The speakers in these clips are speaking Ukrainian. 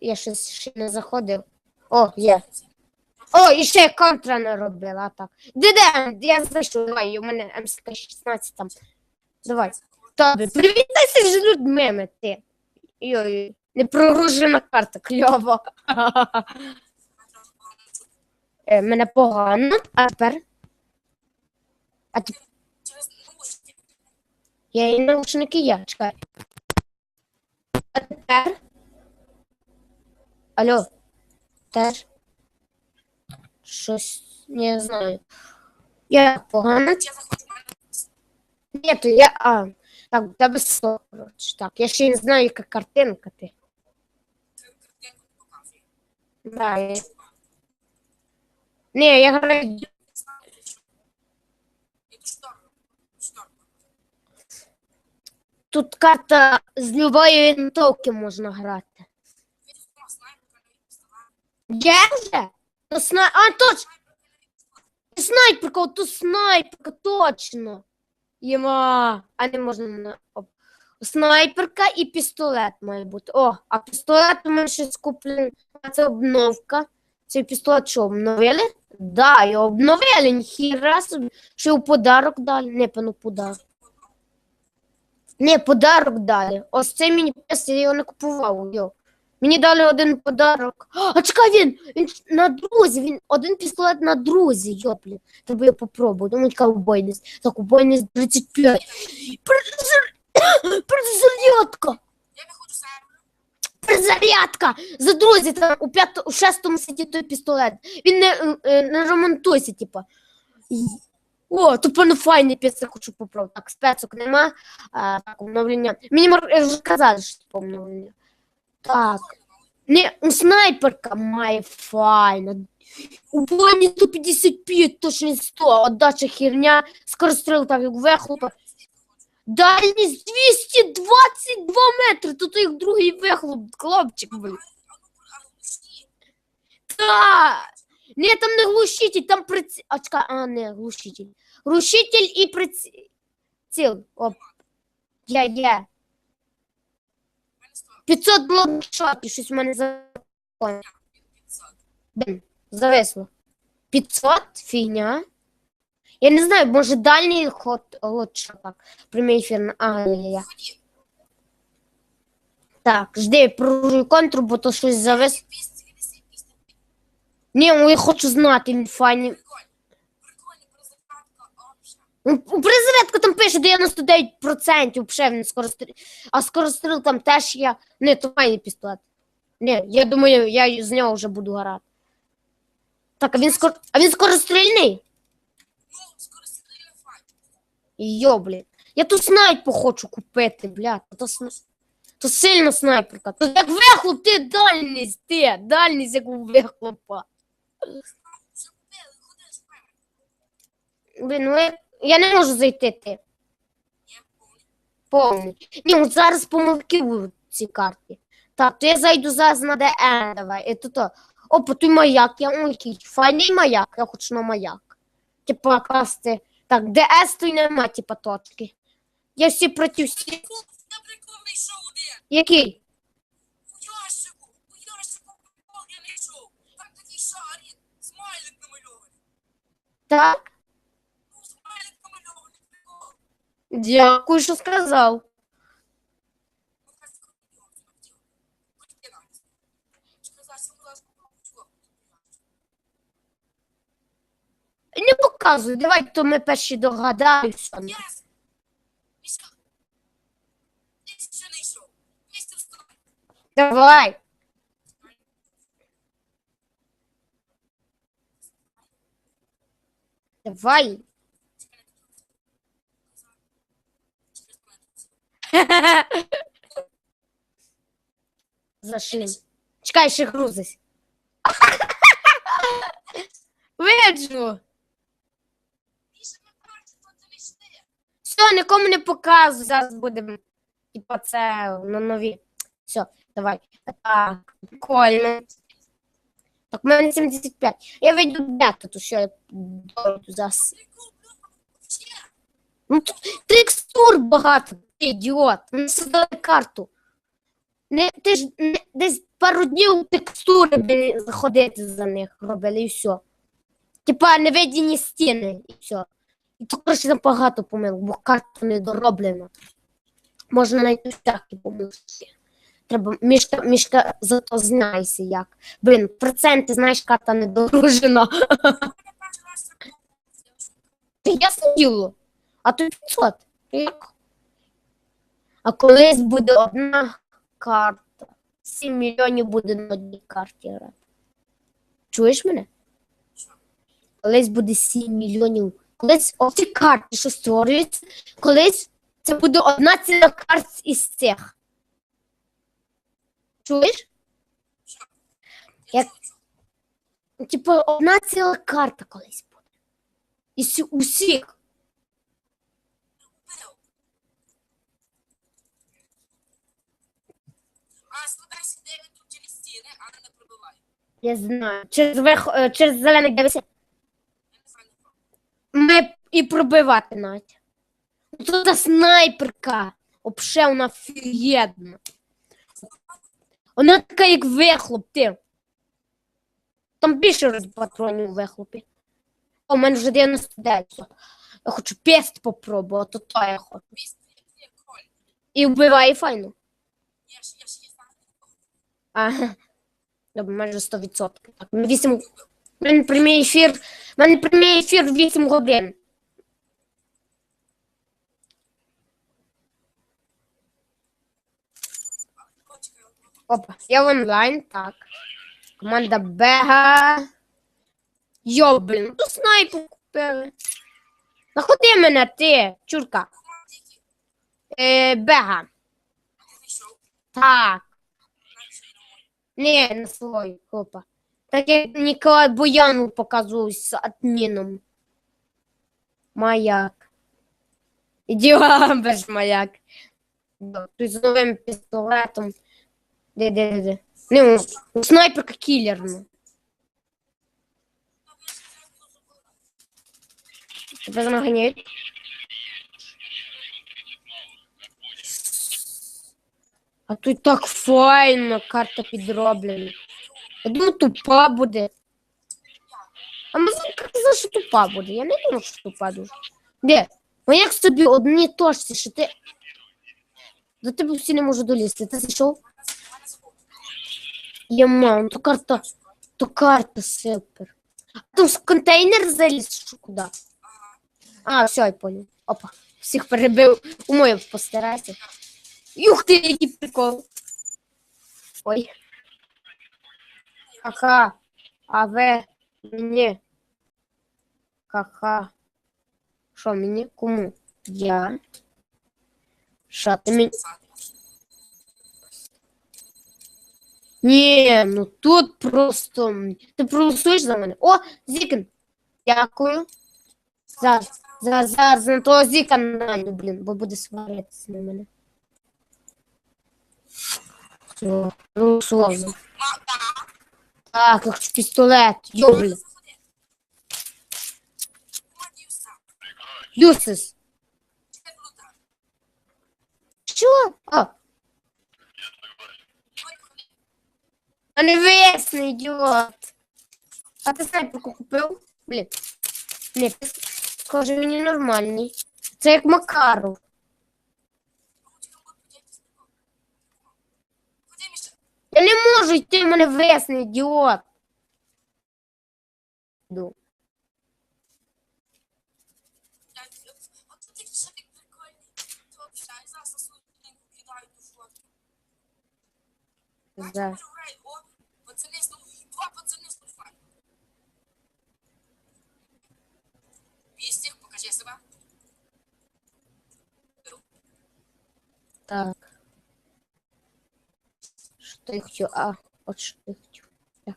Я щось ще не заходив. О, є. О, і ще контра не робила, так. Де де? Я знайшов, давай, у мене МСК-16 там. Давай. Тобі, привітайся з людьми, ти. Йой, не прогружена карта, кльово. Е, мене погано, а тепер. А тепер. Я і наушники я, чекай. А тепер. Алло. Теж. Щось не знаю. Я погано. Ні, я. А, так, тебе сто. Так, я ще не знаю, яка картинка ти. Да, я... Ні, я граю. Тут карта з любої винтовки можна грати. Є вже? То сна... А, точно! Снайперка, тут снайперка, точно. Єма. А не можна на. Снайперка і пістолет має бути. О, а пістолет у мене ще скуплений. Це обновка. Цей пістолет що, обновили? Да, його обновили, ніхіра собі. Ще у подарок дали. Не, пану подарок. Не, подарок дали. Ось це мені пес, я його не купував. Йо. Мені дали один подарок. А чекай він! Він на друзі, він один пістолет на друзі, йоплі. Треба я попробую. Думаю, яка убойність. Так, убойність 35. Перезар- Перезарядка! Перезарядка! За друзі, там у, п'ято, у шестому сидить той пістолет. Він не, е, не ремонтується, типа. О, то певно файний піс, я хочу попробувати. Так, спецок нема. А, так, обновлення. Мені е, вже казали, що типу, обновлення. Так. Не, ну, снайперка має файна. У плані 155, точно 100, отдача херня, скоростріл так як вихлопа. Дальність 222 метри, тут їх другий вихлоп, хлопчик, блин. Та! Ні, там не глушитель, там приціл. А, чекай, а, не, глушитель. Глушитель і приціл. Оп. Я, я. 500 блокшотів, щось в мене за... Блін, зависло. 500? Фігня. Я не знаю, може дальній ход, що так. Прямий ефір. на- А. Так, жди, прорую контру, бо то щось завис. Ні, ну я хочу знати, він файний. Ну, Призарядка там пише 99%, вже він скоростріл. А скоростріл там теж є. Не, то файний пістолет. Ні, я думаю, я з нього вже буду грати. Так, а він скор... А він скорострільний? Йо, блін. Я тут снайпу хочу купити, блядь. То, то сильно снайперка. То як вихлоп, ти дальність, ти, дальність як у вихлопа. Блін, ну я, я не можу зайти ти. Повний. Ні, от зараз помилки будуть в цій карті. Так, то я зайду зараз на ДН, давай. І то, то. Опа, той маяк, я ой, який файний маяк, я хочу на маяк. Типа класти. Так, ДС то й нема, типа точки. Я всі проти всіх. Я прикольний шоу де. Який? У ящику. У ящику прикол я знайшов. Там такий шарик. Смайлик намальований. Так? Будь ласка, попробуй. Не показуй, давай то ми перші догадаюся. Єс! Міша. Ти ще не йшов. Містер Стайн. Давай. Давай. Зашли. Чекай, ще грузись. Виджу. Все, нікому не показуй. Зараз будемо. Типа це на нові. Все, давай. Так, прикольно. Так, у мене 75. Я вийду бета, то що я дойду зараз. Ну. Ну тут текстур багато, ідіот. Ми создали карту. Не, ти ж не, десь пару днів текстури би заходити за них робили і все. Типа невидні стіни і все. І то коротше там багато помилок, бо карта не дороблена. Можна знайти всякі помилки. Треба мішка, мішка зато знайся як. Блін, проценти, знаєш, карта не дорожена. Мене перший раз це було. Та ясне діло. А то 500. Як? А колись буде одна карта. 7 мільйонів буде на одній карті. Чуєш мене? Колись буде 7 мільйонів. Колись оці карти, що створюються, колись це буде одна ціла карта із цих. Чуєш? Як- Типу, одна ціла карта колись буде. Із усіх. А складайся дев'ять тут через стіни, а не пробивай. Я знаю. Через верх, е, через зелений дивися. Ми і пробивати навіть. Тут та снайперка. Вообще вона офігенна. Вона така, як вихлоп, ти. Там більше роз патронів у вихлопі. А у мене вже 99. Я хочу пест попробувати, то я хочу. І вбиває файно. Я ж, я ж. Добре, майже 100%. Так, ми 8... У мене прямий ефір. У мене прямий ефір 8 годин. Опа, я в онлайн, так. Команда Бега. Йо, блін, ну снайпу купили. Находи мене, ти, чурка. Е, Бега. Так. Я не? Не, на свой, опа. Так як Ніколай Бояну показував з адміном. Маяк. Ідіом без маяк. Той з новим пістолетом. Де, де, де, де. Ну, снайперка кілер, ну. Тебе замаганяють? А тут так файно карта підроблена. Я думаю, тупа буде. А ми казали, що тупа буде. Я не думав, що тупа дуже. Де? Ну як собі одні точці, що ти. До тебе всі не можу долізти. Ти зайшов? Мене звук. Я мам, то карта. То карта супер. А там контейнер заліз, що куди? А, все, я понял. Опа. Всіх перебив. Умою постарайся. Юх ти, який прикол. Ой. Ха-ха. А ви мені. Ха-ха. Що мені? Кому? Я. Що ти мені? Ні, ну тут просто. м, Ти проголосуєш за мене? О, Зікін. Дякую. За, за, за, за того Зіка Надю, блін, бо буде сваритися на мене. Все, проголосував. за. Так, пістолет. Йо, блін. Юсис. Що? А, не весний, ідіот. А ти снайперку купив? Блін. Ні, скажи мені нормальний. Це як Макаров. Я не можу йти, в мене весний, ідіот. Йду. Да. Вістик, покажи себе. Так. Що я хотів? А, от що я зайду, я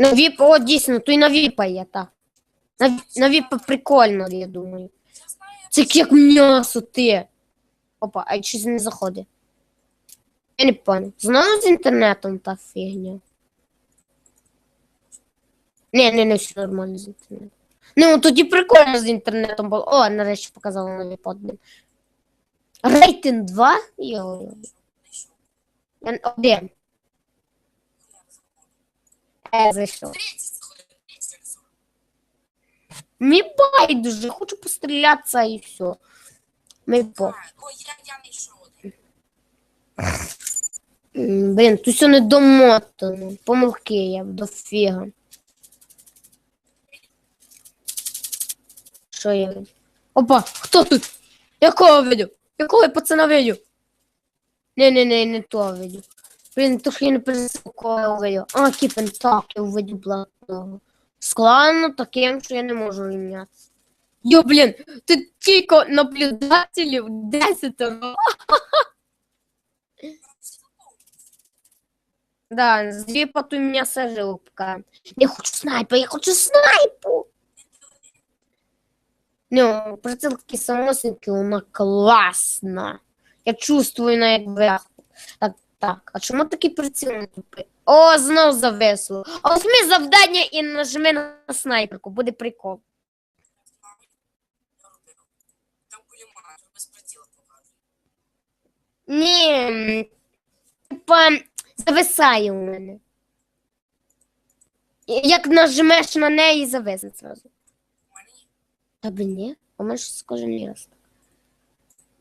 на віп, о, дійсно, то й на віпа є, так. На, на віпа прикольно, я думаю. Це як м'ясо ти. Опа, а щось не заходить. Я не понял. Знову з інтернетом та фігня. Не, не, не все нормально з інтернетом. Ну, тоді прикольно з інтернетом було. О, нарешті показала нові подбін. Рейтинг 2? Йо. Один. Е, зайшов. Мені байдуже, хочу пострілятися і все. Мені по. Ой, я, один. М, Блін, тут все не домотано. Помилки я дофіга. Що видів? Опа, хто тут? Якого видів? Якого я пацана видів? Не, не, не, не того видів. Блін, трохи я не пересив, кого я видів. А, кіпен, так, я видів блатного. Складно таким, що я не можу рівнятися. Йо, блін, тут тільки наблюдателів 10 Да, звіпат у меня сажилка. Я хочу снайпа, я хочу снайпу. Ну, прицелки самосинки, вона класна. Я чувствую на як вверх. Так, так, а чому такий приціл не тупий? О, знов завесло. А візьми завдання і нажми на снайперку, буде прикол. Ні, типа, зависає у мене. Як нажмеш на неї, зависне зразу. У мене ні. Та блін, ні, у мене щось кожен раз.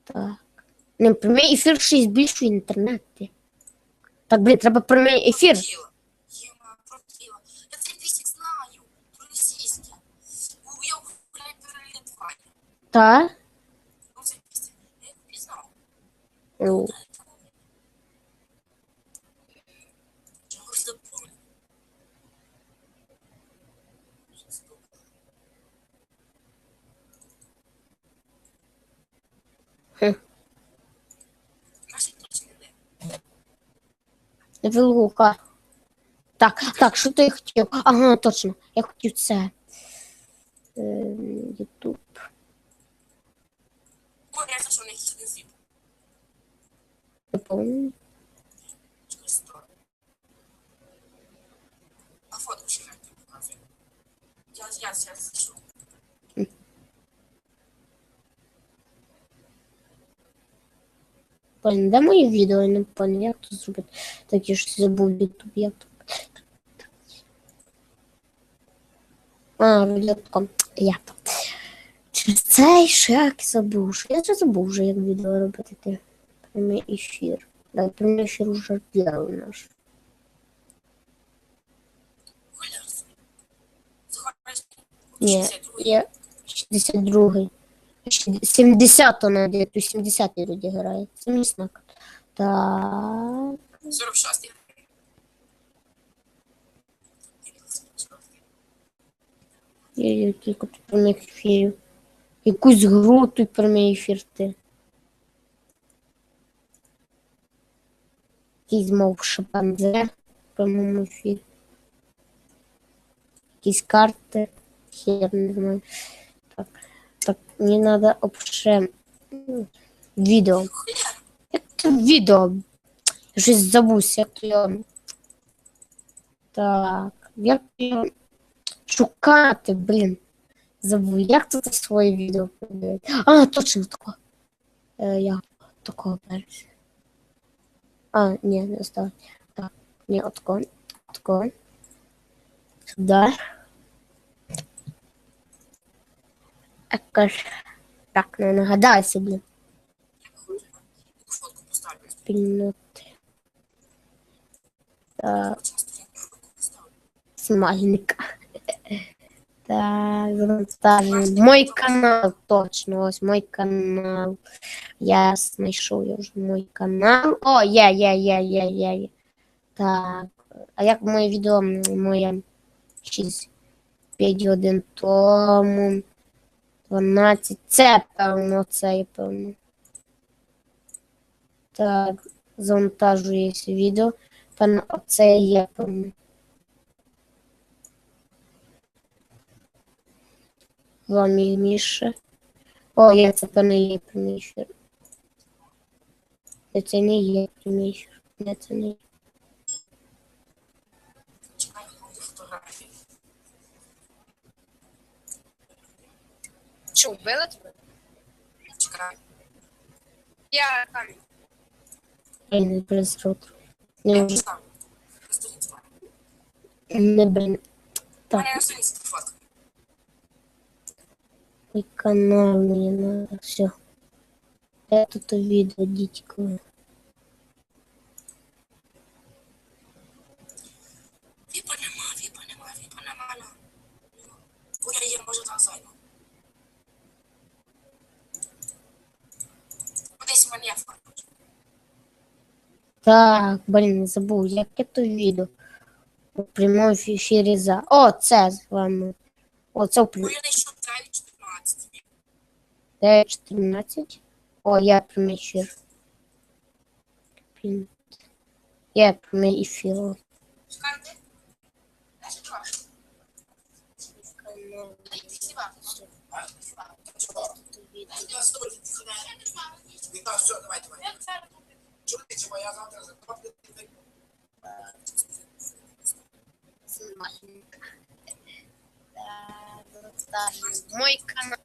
Так. Не, прямий ефір ще й збільшує інтернет. ти. Так, блін, треба прямий ефір. Тіло. Єма, протіла. Я цей пісік знаю. Російський. У, Я гуляю перелітвання. Та? Ну, цей пісік. Я його пізнав. Ну, Чого ж запомнив? Хм. Наші точно не. не вилука. Так, так, що ти хотів? Ага, точно. Я хотів це. Ютуб. Ой, я знайшов на якийсь один помню. А фотку ще як тобі показує. Я, я, я знайшов. Блін, де моє відео? Я не пам'ятаю, як це зробити. Так я ж забув Ютуб, як то. А, відеоком. Я то. Через цей шлях забув. що Я вже забув вже, як відео робити. Ти. Прямий ефір. Да, прямий ефір вже зробив наш. Ні, я 62-й. 70 то надо, то 70 люди грають. Це мій знак. Так. 46-й. Я я тільки тут прямих ефірів. Якусь гру тут прямий ефір ти. Якийсь мов шимпанзе в прямому ефірі. Якісь карти. Хер не знаю. Так, так, мені треба обше м, відео. Як це відео? Я щось забувся, як то його. Так, як його шукати, блін. Забув, як це своє відео подивити. А, точно тако. Е, я такого перше. А, ні, не став. Так, ні, отко. Отко. Сюди. Якось. Так, не нагадайся, блін. Спільноти. Так, я смайлика. Так, завантажую. Мой канал, точно, ось мой канал. Я знайшов я вже мой канал. О, є, є, є, є, є, є. Так. А як моє відео моє 6 5 годин тому. 12. Це певно, це певно. Так, завантажується відео. Певно, оце є певно. Вам міше. О, я це певно є. Ні, Це не є ефір. Ні, це не є. Чекай, я буду фотографії. Що, вбили тебе? Чекай. Я камінь. Я не переструт. Я Не не можу. знаю. На сторінці маю. Не блін. У Так, мене на сторінці фотка. і канал мені надо. Все. Я тут відео дітько. Віпа нема, віпа нема, віпа нема. ну. Ой, я є, може там зайду. Кудись в мене є фотка. Так, блін, забув, як я то відео. У прямому ефірі за. О, це з вами. О, це в Ой, я знайшов 9.14. 9.14. О, я прямий ефір. Блін. Я прямий ефір. Ще чувак. Віта, все, давай, давай. Чули, чи моя завтра заплатить? Мой канал.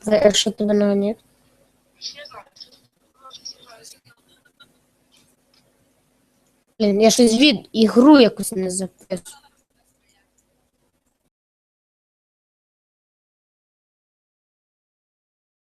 Це що тебе на нет? Блін, я щось від ігру якусь не записую.